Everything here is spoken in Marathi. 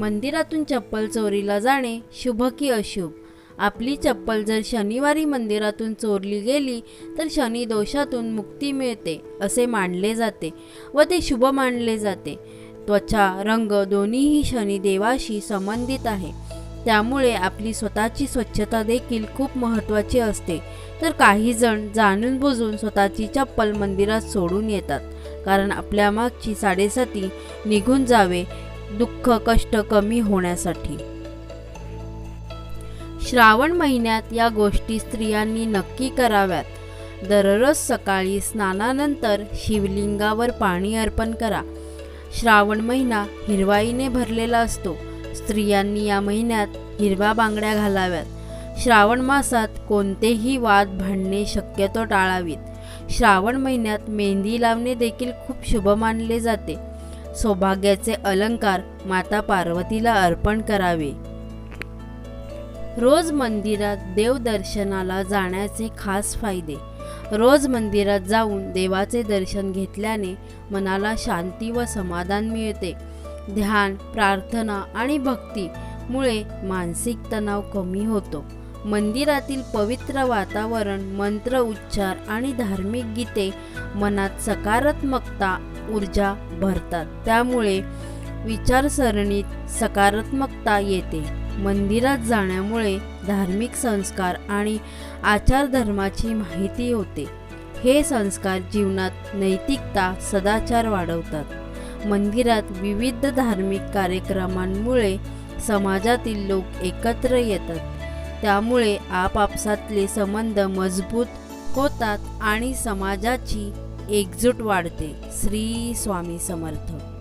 मंदिरातून चप्पल चोरीला जाणे शुभ की अशुभ. आपली चप्पल जर शनिवारी मंदिरातून चोरली गेली तर शनी दोषातून मुक्ती मिळते असे मानले जाते व ते शुभ मानले जाते. त्वचा रंग दोन्हीही शनिदेवाशी संबंधित आहे. त्यामुळे आपली स्वतःची स्वच्छता देखील खूप महत्त्वाची असते. तर काही जण जाणून बुजून स्वतःची चप्पल मंदिरात सोडून येतात. कारण आपल्या मागची साडेसाती निघून जावे दुःख कष्ट कमी होण्यासाठी. श्रावण महिन्यात या गोष्टी स्त्रियांनी नक्की कराव्यात. दररोज सकाळी स्नानानंतर शिवलिंगावर पाणी अर्पण करा. श्रावण महिना हिरवाईने भरलेला असतो. स्त्रियांनी या महिन्यात हिरव्या बांगड्या घालाव्यात. श्रावण मासात कोणतेही वाद भांडणे शक्यतो टाळावीत. श्रावण महिन्यात मेहंदी लावणे देखील खूप शुभ मानले जाते. सौभाग्याचे अलंकार माता पार्वतीला अर्पण करावे. रोज मंदिरात देवदर्शनाला जाण्याचे खास फायदे. रोज मंदिरात जाऊन देवाचे दर्शन घेतल्याने मनाला शांती व समाधान मिळते. ध्यान प्रार्थना आणि भक्तीमुळे मानसिक तणाव कमी होतो. मंदिरातील पवित्र वातावरण मंत्र उच्चार आणि धार्मिक गीते मनात सकारात्मकता ऊर्जा भरतात. त्यामुळे विचारसरणीत सकारात्मकता येते. मंदिरात जाण्यामुळे धार्मिक संस्कार आणि आचारधर्माची माहिती होते. हे संस्कार जीवनात नैतिकता सदाचार वाढवतात. मंदिरात विविध धार्मिक कार्यक्रमांमुळे समाजातील लोक एकत्र येतात. त्यामुळे आपापसातले संबंध मजबूत होतात आणि समाजाची एकजूट वाढते. श्री स्वामी समर्थ.